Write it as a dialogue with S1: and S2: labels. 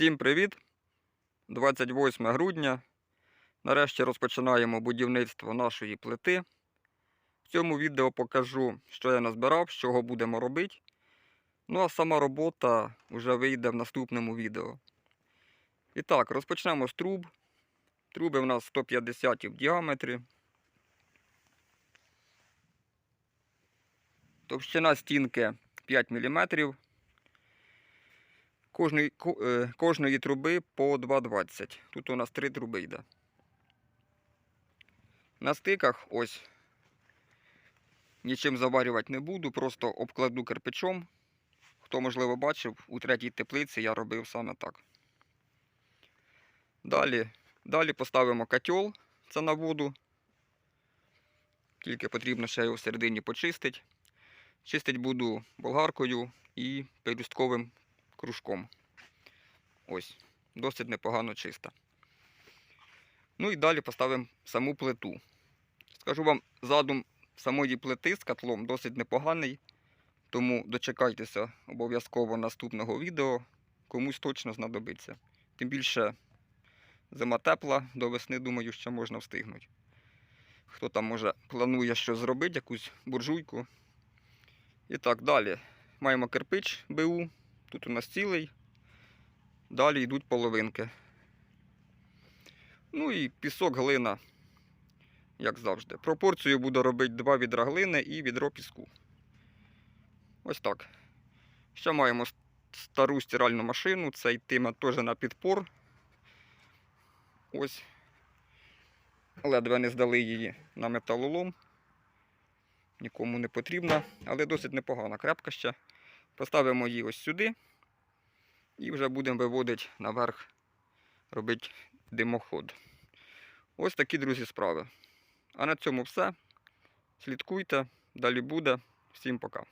S1: Всім привіт! 28 грудня. Нарешті розпочинаємо будівництво нашої плити. В цьому відео покажу, що я назбирав, з чого будемо робити. Ну а сама робота вже вийде в наступному відео. І так, розпочнемо з труб. Труби в нас 150 в діаметрі. Товщина стінки 5 мм. Кожної, е, кожної труби по 2,20. Тут у нас три труби йде. На стиках ось нічим заварювати не буду, просто обкладу кирпичом. Хто, можливо, бачив, у третій теплиці я робив саме так. Далі, далі поставимо котел, це на воду. Тільки потрібно ще його всередині почистити. Чистить буду болгаркою і пелюстковим кружком. Ось, досить непогано чиста. Ну і далі поставимо саму плиту. Скажу вам, задум самої плити з котлом досить непоганий, тому дочекайтеся обов'язково наступного відео, комусь точно знадобиться. Тим більше зима тепла, до весни, думаю, що можна встигнути. Хто там може планує щось зробити, якусь буржуйку. І так, далі. Маємо кирпич БУ. Тут у нас цілий. Далі йдуть половинки. Ну і пісок, глина, як завжди. Пропорцію буду робити два відра глини і відро піску. Ось так. Ще маємо стару стиральну машину. Це йтиме теж на підпор. Ось. Ледве не здали її на металолом. Нікому не потрібна, але досить непогана крепка ще. Поставимо її ось сюди. І вже будемо виводити наверх, робити димоход. Ось такі, друзі, справи. А на цьому все. Слідкуйте, далі буде. Всім пока.